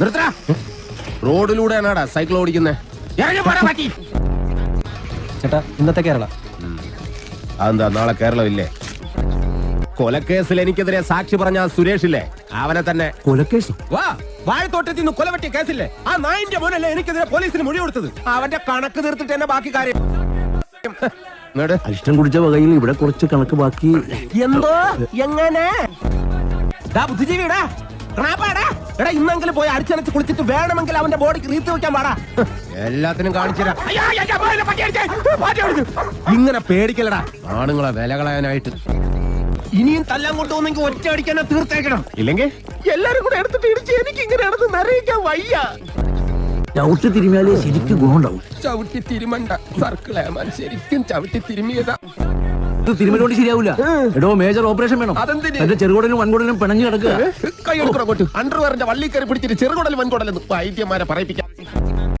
നിർത്തടാ. റോഡിലൂടെയാണാടാ സൈക്കിൾ ഓടിക്കുന്നേ? ഇറങ്ങി പോടാ മാറ്റി ചേട്ടാ ഇന്നത്തെ കേരള. അതെന്താ നാളെ കേരളമില്ലേ? കൊലക്കേസിൽ എനിക്കെതിരെ സാക്ഷി പറഞ്ഞ സുരേഷ് ഇല്ലേ അവനെ തന്നെ. കൊലക്കേസ്? വാ വാഴത്തോട്ടത്തിൽ നിന്ന് കൊലവെട്ടിയ കേസില്ലേ? ആ നായിന്റെ മോനല്ലേ എനിക്കെതിരെ പോലീസിന് മൊഴി കൊടുത്തത്? അവന്റെ കണക്ക് തീർത്തിട്ട് എന്നെ ബാക്കി കാര്യം. അരിഷ്ടം കുടിച്ച വകയിൽ ഇവിടെ കുറച്ച് കണക്ക് ബാക്കി. എന്തോ? എങ്ങനെ? ബുദ്ധിജീവിടാ. എടാ ഇന്നെങ്കിലും പോയി അടിച്ചനച്ച് കുളിച്ചിട്ട് വേണമെങ്കിൽ അവന്റെ ബോഡിക്ക് റീത്ത് വെക്കാൻ പാടാ എല്ലാത്തിനും കാണിച്ചുതരാം ഇങ്ങനെ പേടിക്കലടാ ആണുങ്ങളെ വില കളയാനായിട്ട്. ഇനിയും തല്ലാൻ കൊണ്ടുപോകുന്നെങ്കിൽ ഒറ്റ അടിക്കാനാ തീർത്തേക്കണം. ഇല്ലെങ്കിൽ? എല്ലാരും കൂടെ എടുത്തിട്ട് ഇടിച്ച് എനിക്ക് ഇങ്ങനെയാണെന്ന് നിറയിക്കാൻ വയ്യ. ചവിട്ടി തിരുമിയാലേ ശരിക്കും ഗുണമുണ്ടാവും. ചവിട്ടി തിരുമണ്ട. സർക്കിൾ ഏമാൻ ശരിക്കും ചവിട്ടി തിരുമിയതാ. തിരുമലോണ്ട് ശരിയാവില്ല എടോ മേജർ ഓപ്പറേഷൻ വേണം. അതെന്തിന്? എന്റെ ചെറുകുടലും വൻകുടലും പിണഞ്ഞു കിടക്കുക. കൈ എടുക്കണം അങ്ങോട്ട്. അണ്ടർവെയറിന്റെ വള്ളി കയറി പിടിച്ചിട്ട് ചെറുകുടൽ വൻകുടലെന്ന് വൈദ്യന്മാരെ പറയിപ്പിക്കാം